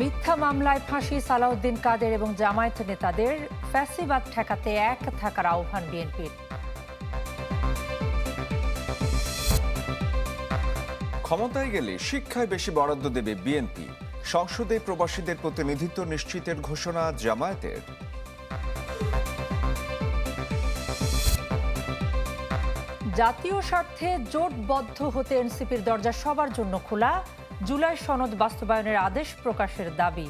মিথ্যা মামলায় ফাঁসি সালাউদ্দিন কাদের এবং জামায়াত নেতাদের ফ্যাসিবাদ ঠেকাতে এক থাকার আহ্বান বিএনপির। ক্ষমতায় গেলে শিক্ষায় বেশি বরাদ্দ দেবে বিএনপি। সংসদে প্রবাসীদের প্রতিনিধিত্ব নিশ্চিতের ঘোষণা জামায়াতের। জাতীয় স্বার্থে জোটবদ্ধ হতে এনসিপির দরজা সবার জন্য খোলা জুলাই সনদ বাস্তবায়নের আদেশ প্রকাশের দাবি।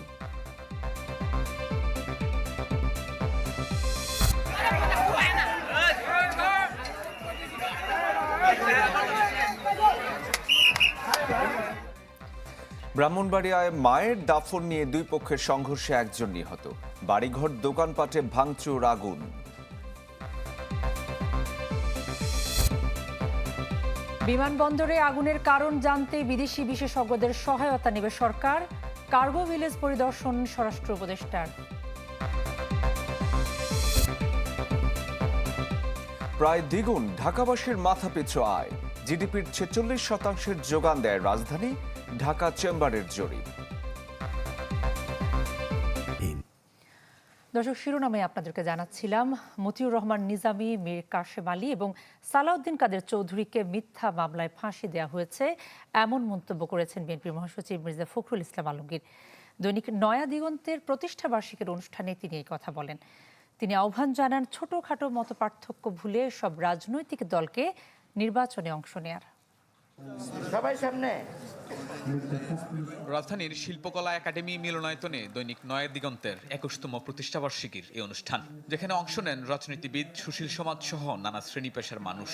ব্রাহ্মণবাড়িয়ায় মায়ের দাফন নিয়ে দুই পক্ষের সংঘর্ষে একজন নিহত। বাড়িঘর, দোকানপাটে ভাঙচুর, আগুন। বিমানবন্দরে আগুনের কারণ জানতে বিদেশি বিশেষজ্ঞদের সহায়তা নেবে সরকার। কার্গো ভিলেজ পরিদর্শন স্বরাষ্ট্র উপদেষ্টার। প্রায় দ্বিগুণ ঢাকাবাসীর মাথাপিছু আয়। জিডিপির ছেচল্লিশ শতাংশের যোগান দেয় রাজধানী, ঢাকা চেম্বারের জরিপ। দর্শক, শিরোনামে আপনাদেরকে জানাচ্ছিলাম, মতিউর রহমান নিজামী, মীর কাশেম আলী এবং সালাউদ্দিন কাদের চৌধুরীকে মিথ্যা মামলায় ফাঁসি দেওয়া হয়েছে, এমন মন্তব্য করেছেন বিএনপির মহাসচিব মির্জা ফখরুল ইসলাম আলমগীর। দৈনিক নয়া দিগন্তের প্রতিষ্ঠা বার্ষিকীর অনুষ্ঠানে তিনি এই কথা বলেন। তিনি আহ্বান জানান, ছোটখাটো মত পার্থক্য ভুলে সব রাজনৈতিক দলকে নির্বাচনে অংশ নেয়ার। সবাই সামনে। রাজধানীর শিল্পকলা একাডেমি মিলনায়তনে দৈনিক নয় দিগন্তের একুশতম প্রতিষ্ঠাবার্ষিকীর এই অনুষ্ঠান যেখানে অংশ নেন রাজনীতিবিদ সুশীল সমাজ সহ নানা শ্রেণি পেশার মানুষ।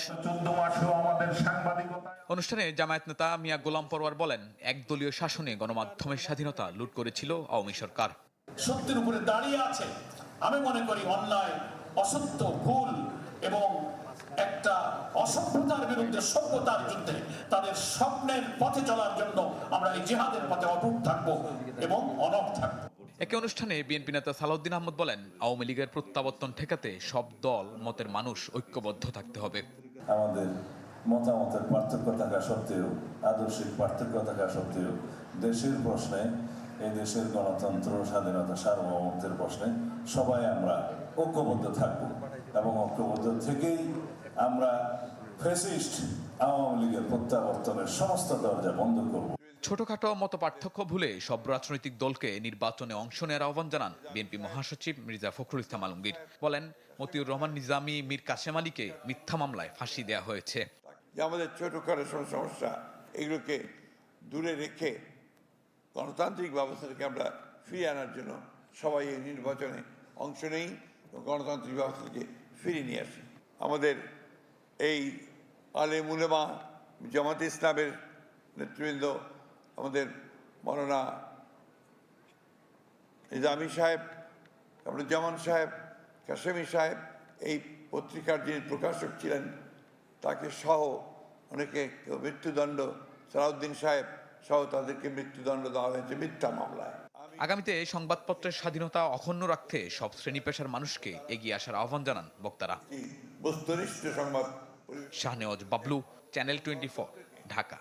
অনুষ্ঠানে জামায়াত নেতা মিয়া গোলাম পরওয়ার বলেন একদলীয় শাসনে গণমাধ্যমের স্বাধীনতা লুট করেছিল আওয়ামী সরকার। সত্যের উপরে দাঁড়িয়ে আছে আমি মনে করি অন্যায় অসত্য ভুল এবং একটা অসভ্যতার বিরুদ্ধে সভ্যতার যুদ্ধে তাদের স্বপ্নের পথে চলার জন্য আমরা এই জেহাদের পথে অটুট থাকব এবং অনক থাকব। একে অনুষ্ঠানে বিএনপি নেতা সালাউদ্দিন আহমদ বলেন আওয়ামী লীগের প্রত্যাবর্তন ঠেকাতে সব দল মতের মানুষ ঐক্যবদ্ধ থাকতে হবে। আমাদের মতামতের পার্থক্য থাকা সত্ত্বেও আদর্শিক পার্থক্য থাকা সত্ত্বেও দেশের প্রশ্নে এই দেশের গণতন্ত্র স্বাধীনতা সার্বভৌমত্বের প্রশ্নে সবাই আমরা ঐক্যবদ্ধ থাকব এবং ঐক্যবদ্ধ থেকেই আমরা ফেসিস্ট আওয়ামী লীগের প্রত্যাবর্তনের সমস্ত দরজা বন্ধ করব। ছোটখাটো মত পার্থক্য ভুলে সব রাজনৈতিক দলকে নির্বাচনে অংশ নেওয়ার আহ্বান জানান বিএনপি মহাসচিব মির্জা ফখরুল ইসলাম আলমগীর। বলেন মতিউর রহমান নিজামী মীর কাশেম আলীকে মিথ্যা মামলায় ফাঁসি দেওয়া হয়েছে। যে আমাদের ছোটোখাটো সব সমস্যা এগুলোকে দূরে রেখে গণতান্ত্রিক ব্যবস্থাটাকে আমরা ফিরিয়ে আনার জন্য সবাই এই নির্বাচনে অংশ নেই এবং গণতান্ত্রিক ব্যবস্থাকে ফিরিয়ে নিয়ে আসি। আমাদের এই আলে মুলেমা জামাতে ইসলামের নেতৃবৃন্দ আমাদের মৌলানা নিজামী সাহেব জামান সাহেব কাশেমি সাহেব এই পত্রিকার যিনি প্রকাশক ছিলেন তাকে সহ অনেকে মৃত্যুদণ্ড সালাউদ্দিন সাহেব সহ তাদেরকে মৃত্যুদণ্ড দেওয়া হয়েছে মিথ্যা মামলায়। আগামীতে সংবাদপত্রের স্বাধীনতা অক্ষুণ্ণ রাখতে সব শ্রেণি পেশার মানুষকে এগিয়ে আসার আহ্বান জানান বক্তারা। বস্তুনিষ্ঠ সংবাদ শাহনেওয়াজ বাবলু চ্যানেল টোয়েন্টি ঢাকা.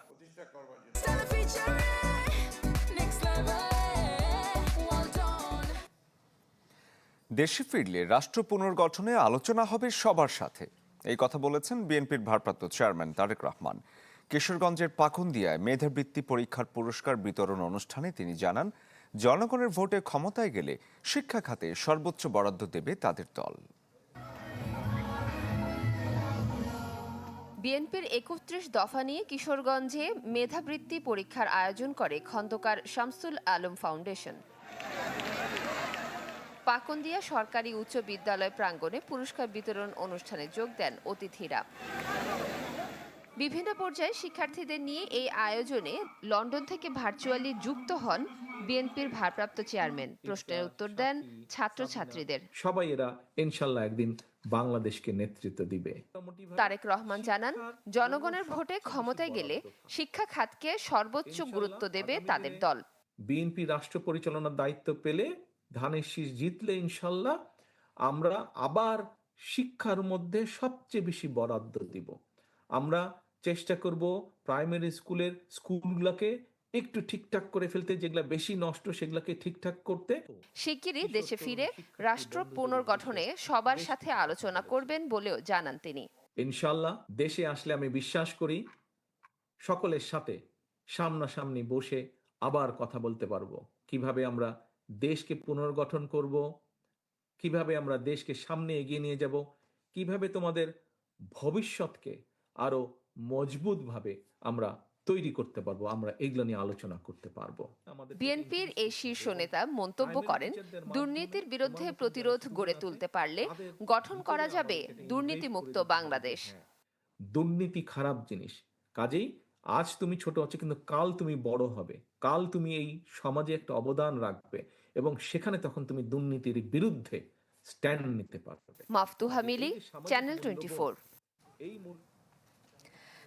দেশে ফিরলে রাষ্ট্র পুনর্গঠনে আলোচনা হবে সবার সাথে। এই কথা বলেছেন বিএনপির ভারপ্রাপ্ত চেয়ারম্যান তারেক রহমান। কিশোরগঞ্জের পাকুন্দিয়ায় মেধাবৃত্তি পরীক্ষার পুরস্কার বিতরণ অনুষ্ঠানে তিনি জানান, জনগণের ভোটে ক্ষমতায় গেলে শিক্ষা খাতে সর্বোচ্চ বরাদ্দ দেবে তাদের দল। বিএনপির একত্রিশ দফা নিয়ে কিশোরগঞ্জে মেধাবৃত্তি পরীক্ষার আয়োজন করে খন্দকার শামসুল আলম ফাউন্ডেশন। পাকন্দিয়া সরকারি উচ্চ বিদ্যালয় প্রাঙ্গণে পুরস্কার বিতরণ অনুষ্ঠানে যোগ দেন অতিথিরা। বিভিন্ন পর্যায়ে শিক্ষার্থীদের নিয়ে এই আয়োজনে লন্ডন থেকে ভার্চুয়ালি যুক্ত হন বিএনপির ভারপ্রাপ্ত চেয়ারম্যান। প্রশ্নের উত্তর দেন ছাত্রছাত্রীদের। সবাই এরা ইনশাল্লাহ একদিন বাংলাদেশকে নেতৃত্ব দিবে। তারেক রহমান জানান জনগণের ভোটে ক্ষমতায় গেলে শিক্ষা খাতকে সর্বোচ্চ গুরুত্ব দেবে তাদের দল। বিএনপি রাষ্ট্র পরিচালনার দায়িত্ব পেলে ধানের শীষ জিতলে ইনশাল্লাহ আমরা আবার শিক্ষার মধ্যে সবচেয়ে বেশি বরাদ্দ দিব। আমরা চেষ্টা করব প্রাইমারি স্কুলের স্কুলগুলোকে একটু ঠিকঠাক করে ফেলতে যেগুলো বেশি নষ্ট সেগুলোকে ঠিকঠাক করতে। শিগগিরই দেশে ফিরে রাষ্ট্র পুনর্গঠনে সবার সাথে আলোচনা করবেন বলেও জানান তিনি। ইনশাল্লাহ দেশে আসলে আমি বিশ্বাস করি সকলের সাথে সামনাসামনি বসে আবার কথা বলতে পারব। কীভাবে আমরা দেশকে পুনর্গঠন করব কীভাবে আমরা দেশকে সামনে এগিয়ে নিয়ে যাব কীভাবে তোমাদের ভবিষ্যৎকে আরও মজবুতভাবে আমরা তৈরি করতে পারব আমরা এগুলো নিয়ে আলোচনা করতে পারব। বিএনপির এই শীর্ষ নেতা মন্তব্য করেন দুর্নীতির বিরুদ্ধে প্রতিরোধ গড়ে তুলতে পারলে গঠন করা যাবে দুর্নীতিমুক্ত বাংলাদেশ। দুর্নীতি খারাপ জিনিস। কাজেই আজ তুমি ছোট আছো কিন্তু কাল তুমি বড় হবে। কাল তুমি এই সমাজে একটা অবদান রাখবে এবং সেখানে তখন তুমি দুর্নীতির বিরুদ্ধে স্ট্যান্ড নিতে পারবে। মাফতুহা মিলি চ্যানেল টোয়েন্টি এই মূল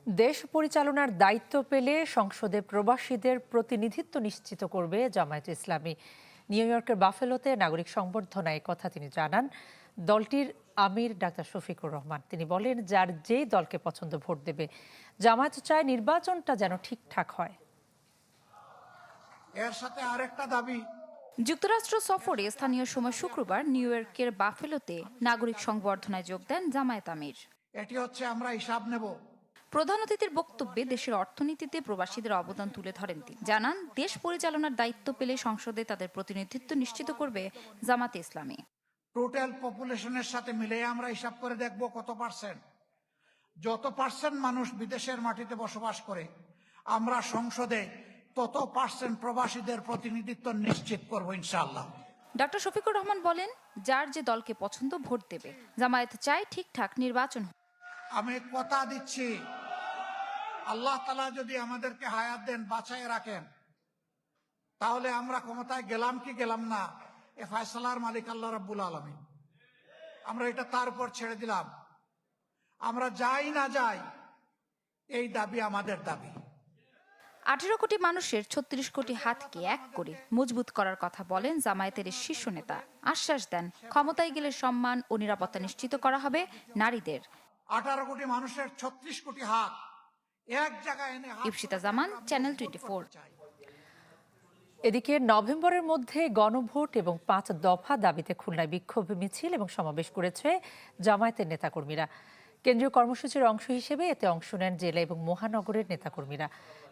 দেশ পরিচালনার দায়িত্ব পেলে সংসদে প্রবাসীদের প্রতিনিধিত্ব নিশ্চিত করবে জামায়াত ইসলামী। নিউ ইয়র্কের বাফেলোতে নাগরিক সংবর্ধনায় কথা তিনি জানান। দলটির আমির ডাক্তার শফিকুর রহমান। তিনি বলেন যার যেই দলকে পছন্দ ভোট দেবে জামায়াত চায় নির্বাচনটা যেন ঠিকঠাক হয়। এর সাথে আরেকটা দাবি যুক্তরাষ্ট্র সফরে স্থানীয় সময় শুক্রবার নিউ ইয়র্কের বাফেলোতে নাগরিক সংবর্ধনায় যোগ দেন জামায়াত আমির। এটি হচ্ছে আমরা হিসাব নেব। প্রধান অতিথির বক্তব্যে দেশের অর্থনীতিতে প্রবাসীদের অবদান তুলে ধরেন তিনি। জানান দেশ পরিচালনার দায়িত্ব পেলে সংসদে তাদের প্রতিনিধিত্ব নিশ্চিত করবে জামাতে ইসলামী। টোটাল পপুলেশনের সাথে মিলে আমরা হিসাব করে দেখব কত পার্সেন্ট যত পার্সেন্ট মানুষ বিদেশের মাটিতে বসবাস করে আমরা সংসদে তত পার্সেন্ট প্রবাসীদের প্রতিনিধিত্ব নিশ্চিত করব ইনশাআল্লাহ। ডক্টর শফিকুর রহমান বলেন যার যে দলকে পছন্দ ভোট দেবে জামায়াত চায় ঠিকঠাক নির্বাচন আমি কথা দিচ্ছি আল্লাহ তালা যদি আমাদেরকে হায়াত দেন বাঁচায় রাখেন তাহলে আমরা ক্ষমতায় গেলাম কি গেলাম না এ ফয়সালার মালিক আল্লাহ রাব্বুল আলমিন। আমরা এটা তার উপর ছেড়ে দিলাম। আমরা যাই না যাই এই দাবি আমাদের দাবি। আঠেরো কোটি মানুষের ছত্রিশ কোটি হাতকে এক করে মজবুত করার কথা বলেন জামায়াতের শীর্ষ নেতা। আশ্বাস দেন ক্ষমতায় গেলে সম্মান ও নিরাপত্তা নিশ্চিত করা হবে নারীদের। আঠারো কোটি মানুষের ছত্রিশ কোটি হাত এক জায়গায় এনে হাত Ipsita Zaman channel twenty four এদিকে নভেম্বরের মধ্যে গণভোট এবং পাঁচ দফা দাবিতে খুলনায় বিক্ষোভ মিছিল এবং সমাবেশ করেছে জামায়াতের নেতাকর্মীরা। কেন্দ্রীয় কর্মসূচির অংশ হিসেবে এতে অংশ নেন জেলা এবং মহানগরের নেতাকর্মীরা।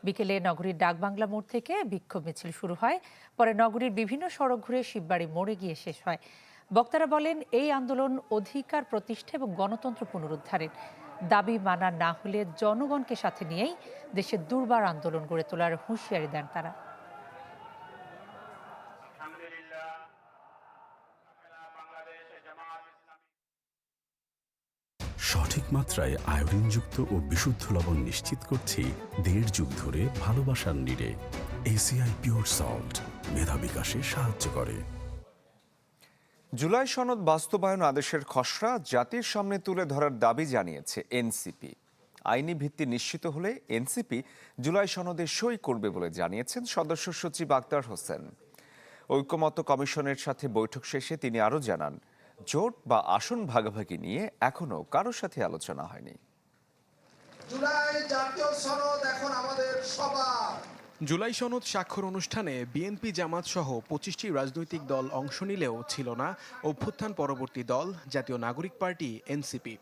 বিকেলে নগরীর ডাকবাংলা মোড় থেকে বিক্ষোভ মিছিল শুরু হয় পরে নগরীর বিভিন্ন সড়ক ঘুরে শিববাড়ি মোড়ে গিয়ে শেষ হয়। বক্তারা বলেন এই আন্দোলন অধিকার প্রতিষ্ঠা এবং গণতন্ত্র পুনরুদ্ধারের। দাবি মানা না হলে জনগণকে সাথে নিয়েই দেশের দুর্বার আন্দোলন গড়ে তোলার হুঁশিয়ারি দেন তারা। সঠিক মাত্রায় আয়োডিনযুক্ত ও বিশুদ্ধ লবণ নিশ্চিত করছি দেড় যুগ ধরে ভালোবাসার নিরে এসিআই পিওর সল্ট মেধা বিকাশে সাহায্য করে। জুলাই সনদ বাস্তবায়ন আদেশের খসড়া জাতির সামনে তুলে ধরার দাবি জানিয়েছে এনসিপি। আইনি ভিত্তি নিশ্চিত হলে এনসিপি জুলাই সনদে সই করবে বলে জানিয়েছেন সদস্য সচিব আক্তার হোসেন। ঐক্যমত্য কমিশনের সাথে বৈঠক শেষে তিনি আরও জানান, জোট বা আসন ভাগাভাগি নিয়ে এখনও কারোর সাথে আলোচনা হয়নি। জুলাই জাতীয় সনদ এখন আমাদের জুলাই সনদ স্বাক্ষর অনুষ্ঠানে বিএনপি জামাত সহ পঁচিশটি রাজনৈতিক দল অংশ নিলেও ছিল না। অভ্যুত্থান পরবর্তী দল, জাতীয় নাগরিক পার্টি, এনসিপি।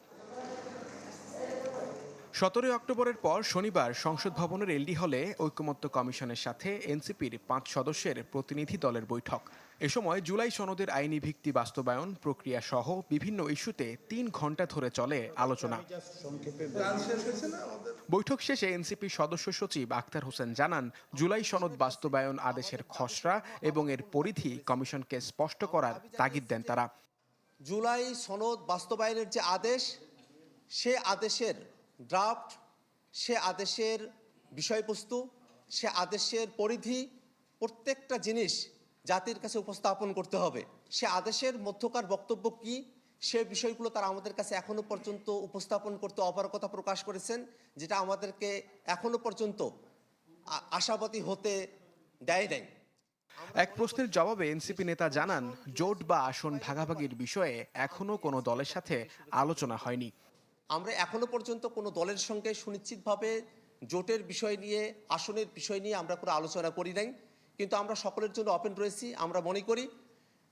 সতেরোই অক্টোবরের পর শনিবার সংসদ ভবনের এলডি হলে ঐক্যমত্য কমিশনের সাথে এনসিপির পাঁচ সদস্যের প্রতিনিধি দলের বৈঠক। এ সময় জুলাই সনদের আইনি ভিত্তি বাস্তবায়ন প্রক্রিয়া সহ বিভিন্ন ইস্যুতে তিন ঘণ্টা ধরে চলে আলোচনা। বৈঠক শেষে এনসিপি সদস্য সচিব আক্তার হোসেন জানান, জুলাই সনদ বাস্তবায়ন আদেশের খসড়া এবং এর পরিধি কমিশনকে স্পষ্ট করার তাগিদ দেন তারা। জুলাই সনদ বাস্তবায়নের যে আদেশ, সে আদেশের ড্রাফট সে আদেশের বিষয়বস্তু, সে আদেশের পরিধি, প্রত্যেকটা জিনিস জাতির কাছে উপস্থাপন করতে হবে। সে আদেশের মধ্যকার বক্তব্য কি? সে বিষয়গুলো তারা আমাদের কাছে এখনও পর্যন্ত উপস্থাপন করতে অপারকতা প্রকাশ করেছেন যেটা আমাদেরকে এখনও পর্যন্ত আশাবাদী হতে দেয় নাই। এক প্রশ্নের জবাবে এনসিপি নেতা জানান জোট বা আসন ভাগাভাগির বিষয়ে এখনও কোনো দলের সাথে আলোচনা হয়নি। আমরা এখনও পর্যন্ত কোনো দলের সঙ্গে সুনিশ্চিতভাবে জোটের বিষয় নিয়ে আসনের বিষয় নিয়ে আমরা কোনো আলোচনা করি নাই। কিন্তু আমরা সকলের জন্য ওপেন রয়েছি। আমরা মনে করি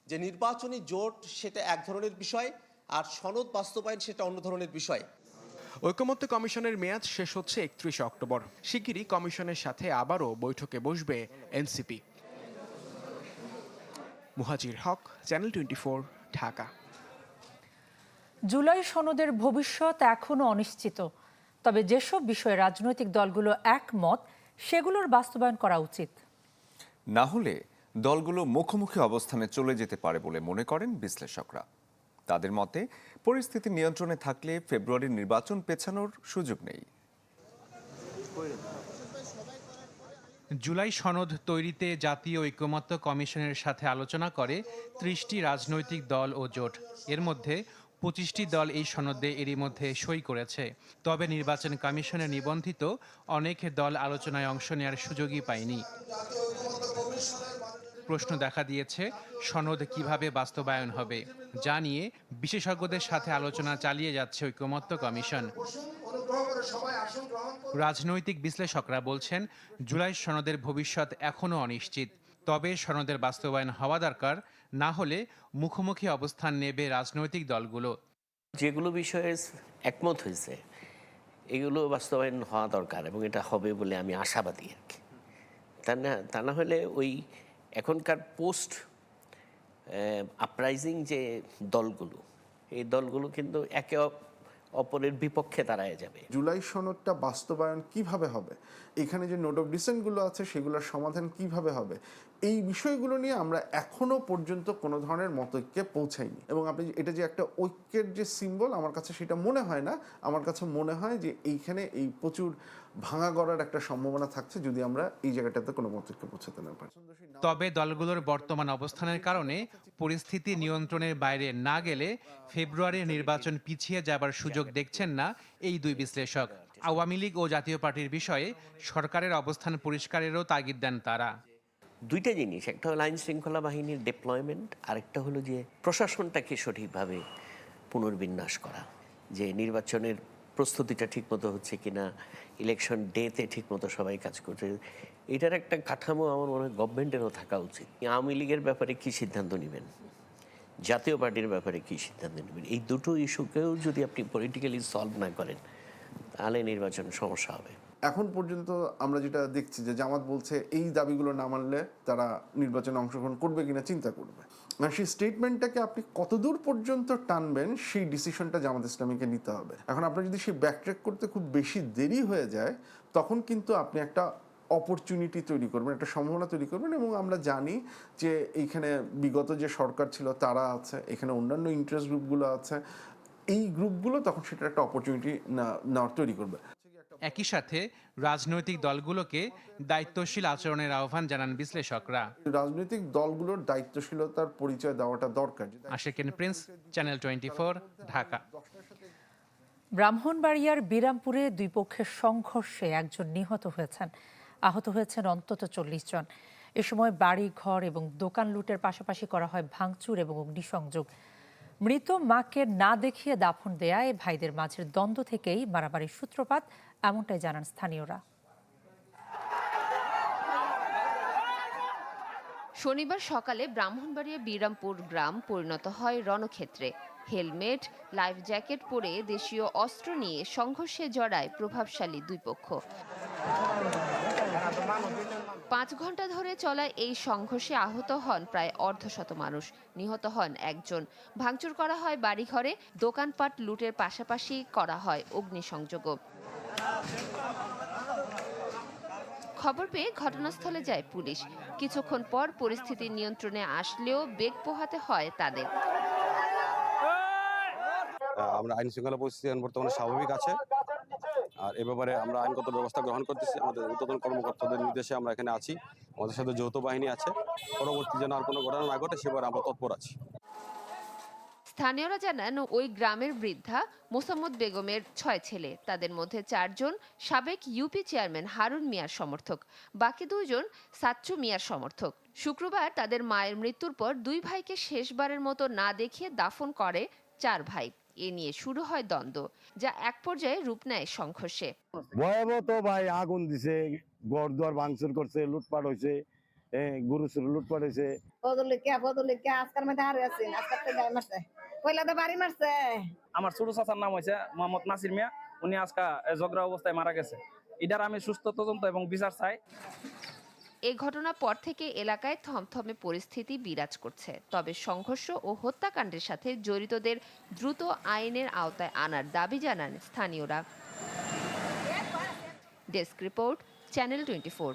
যে নির্বাচনী জোট সেটা এক ধরনের বিষয় আর সনদ বাস্তবায়ন সেটা অন্য ধরনের বিষয়। ঐকমত্য কমিশনের মেয়াদ শেষ হচ্ছে একত্রিশে অক্টোবর। শিগগিরই কমিশনের সাথে আবারও বৈঠকে বসবে NCP. Muhajir Haque channel twenty Dhaka. July সনদের ভবিষ্যৎ এখনও অনিশ্চিত। তবে যেসব বিষয়ে রাজনৈতিক দলগুলো একমত সেগুলোর বাস্তবায়ন করা উচিত। না হলে দলগুলো মুখোমুখি অবস্থানে চলে যেতে পারে বলে মনে করেন বিশ্লেষকরা। তাদের মতে, পরিস্থিতি নিয়ন্ত্রণে থাকলে ফেব্রুয়ারির নির্বাচন পেছানোর সুযোগ নেই। জুলাই সনদ তৈরিতে জাতীয় ঐকমত্য কমিশনের সাথে আলোচনা করে ত্রিশটি রাজনৈতিক দল ও জোট। এর মধ্যে পঁচিশটি দল এই সনদে এরই মধ্যে সই করেছে। তবে নির্বাচন কমিশনে নিবন্ধিত অনেক দল আলোচনায় অংশ নেওয়ার সুযোগই পায়নি। প্রশ্ন দেখা দিয়েছে, সনদ কীভাবে বাস্তবায়ন হবে, যা নিয়ে বিশেষজ্ঞদের সাথে আলোচনা চালিয়ে যাচ্ছে ঐকমত্য কমিশন। রাজনৈতিক বিশ্লেষকরা বলছেন, জুলাই সনদের ভবিষ্যৎ এখনও অনিশ্চিত, তবে সনদের বাস্তবায়ন হওয়া দরকার, না হলে মুখোমুখি অবস্থান নেবে রাজনৈতিক দলগুলো। যেগুলো বিষয়ে একমত হয়েছে, এগুলো বাস্তবায়ন হওয়া দরকার এবং এটা হবে বলে আমি আশাবাদী আর কি। তা না তা না হলে ওই এখনকার পোস্ট আপরাইজিং যে দলগুলো, এই দলগুলো কিন্তু একে অপ- অপরের বিপক্ষে দাঁড়ায় যাবে। জুলাই সনদটা বাস্তবায়ন কীভাবে হবে? এখানে যে নোট অফ ডিসেন্টগুলো আছে, সেগুলোর সমাধান কীভাবে হবে? এই বিষয়গুলো নিয়ে আমরা এখনও পর্যন্ত কোনো ধরনের মতৈক্যে পৌঁছাইনি। এবং আপনি এটা যে একটা ঐক্যের যে সিম্বল আমার কাছে সেটা মনে হয় না। আমার কাছে মনে হয় যে এইখানে এই প্রচুর ভাঙা গড়ার একটা সম্ভাবনা থাকছে যদি আমরা এই জায়গাটাতে কোনো মতৈক্যে পৌঁছাতে না পারি। তবে দলগুলোর বর্তমান অবস্থানের কারণে পরিস্থিতি নিয়ন্ত্রণের বাইরে না গেলে ফেব্রুয়ারির নির্বাচন পিছিয়ে যাবার সুযোগ দেখছেন না এই দুই বিশ্লেষক। আওয়ামী লীগ ও জাতীয় পার্টির বিষয়ে সরকারের অবস্থান পরিষ্কারেরও তাগিদ দেন তারা। দুইটা জিনিস একটা হলো আইন শৃঙ্খলা বাহিনীর ডেপ্লয়মেন্ট আরেকটা হলো যে প্রশাসনটাকে সঠিকভাবে পুনর্বিন্যাস করা। যে নির্বাচনের প্রস্তুতিটা ঠিকমতো হচ্ছে কিনা ইলেকশন ডেতে ঠিকমতো সবাই কাজ করছে, এটার একটা কাঠামো আমার মনে হয় গভর্নমেন্টেরও থাকা উচিত আওয়ামী লীগের ব্যাপারে কি সিদ্ধান্ত নেবেন, জাতীয় পার্টির ব্যাপারে কি সিদ্ধান্ত নেবেন, এই দুটো ইস্যুকেও যদি আপনি পলিটিক্যালি সলভ না করেন, তাহলে নির্বাচন সমস্যা হবে। এখন পর্যন্ত আমরা যেটা দেখছি যে জামাত বলছে এই দাবিগুলো না মানলে তারা নির্বাচনে অংশগ্রহণ করবে কিনা চিন্তা করবে। আর সেই স্টেটমেন্টটাকে আপনি কতদূর পর্যন্ত টানবেন, সেই ডিসিশনটা জামাত ইসলামীকে নিতে হবে। এখন আপনার যদি সেই ব্যাকট্র্যাক করতে খুব বেশি দেরি হয়ে যায়, তখন কিন্তু আপনি একটা অপরচুনিটি তৈরি করবেন, একটা সম্ভাবনা তৈরি করবেন এবং আমরা জানি যে এইখানে বিগত যে সরকার ছিল, তারা আছে, এখানে অন্যান্য ইন্টারেস্ট গ্রুপগুলো আছে, এই গ্রুপগুলো তখন সেটা একটা অপরচুনিটি নেওয়ার তৈরি করবে। একই সাথে রাজনৈতিক দলগুলোকে দায়িত্বশীল আচরণের আহ্বান জানান বিশ্লেষকরা। রাজনৈতিক দলগুলোর দায়িত্বশীলতার পরিচয় দেওয়াটা দরকার। Asheken Prince channel twenty Dhaka. ব্রাহ্মণবাড়িয়ার বিরামপুরে দুই পক্ষের সংঘর্ষে একজন নিহত হয়েছেন। আহত হয়েছেন অন্তত চল্লিশ জন। এ সময় বাড়ি ঘর এবং দোকান লুটের পাশাপাশি করা হয় ভাঙচুর এবং অগ্নিসংযোগ। মৃত মাকে না দেখিয়ে দাফন দেয়ায় ভাইদের মাঝের দ্বন্দ্ব থেকেই মারামারির সূত্রপাত এমনটাই জানান স্থানীয়রা। শনিবার সকালে ব্রাহ্মণবাড়িয়া বিরামপুর গ্রাম পরিণত হয় রণক্ষেত্রে। হেলমেট, লাইফ জ্যাকেট পরে দেশীয় অস্ত্র নিয়ে সংঘর্ষে জড়ায় প্রভাবশালী দুই পক্ষ। পাঁচ ঘণ্টা ধরে চলা এই সংঘর্ষে আহত হন প্রায় অর্ধশত মানুষ। নিহত হন একজন। ভাঙচুর করা হয় বাড়িঘরে, দোকানপাট লুটের পাশাপাশি করা হয় অগ্নিসংযোগও। খবর পেয়ে ঘটনাস্থলে যায় পুলিশ। কিছুক্ষণ পর পরিস্থিতি নিয়ন্ত্রণে আসলেও বেগ পোহাতে হয় তাদের। আমরা আইন শৃঙ্খলা পরিস্থিতি বর্তমানে স্বাভাবিক আছে। আর এ ব্যাপারে আমরা আইনগত ব্যবস্থা গ্রহণ করতেছি। আমাদের ঊর্ধ্বতন কর্মকর্তাদের নির্দেশে আমরা এখানে আছি। আমাদের সাথে যৌথ বাহিনী আছে। পরবর্তী যেন আর কোনো ঘটনা না ঘটে, সেবার আমরা তৎপর আছি। স্থানীয়রা জানান, ওই গ্রামের বৃদ্ধা মোসাম্মদ বেগমের ছয় ছেলে। তাদের মধ্যে চারজন সাবেক ইউপি চেয়ারম্যান হারুন মিয়ার সমর্থক, বাকি দুইজন সাচ্চু মিয়ার সমর্থক। শুক্রবার তাদের মায়ের মৃত্যুর পর দুই ভাইকে শেষবারের মতো না দেখিয়ে দাফন করে চার ভাই। এ নিয়ে শুরু হয় দ্বন্দ্ব, যা এক পর্যায়ে রূপ নেয় সংঘর্ষে। ভয়াবহ তো ভাই, আগুন দিছে ঘর দুয়ার ভাঙচুর করছে, লুটপাট হয়েছে গরু চুরু লুটপাট হয়েছে বদলে কে বদলে মধ্যে হারে আছে আজকাল তো গায়ে মারছে। পয়লা তো বাড়ি মারছে। আমার ছোট চাচার নাম হয়েছে মোহাম্মদ নাসির মিয়া উনি আজকা ঝগড়া অবস্থায় মারা গেছে। এটার আমি সুস্থ তদন্ত এবং বিচার চাই। এ ঘটনার পর থেকে এলাকায় থমথমে পরিস্থিতি বিরাজ করছে। তবে সংঘর্ষ ও হত্যাকাণ্ডের সাথে জড়িতদের দ্রুত আইনের আওতায় আনার দাবি জানান স্থানীয়রা। Desk report channel twenty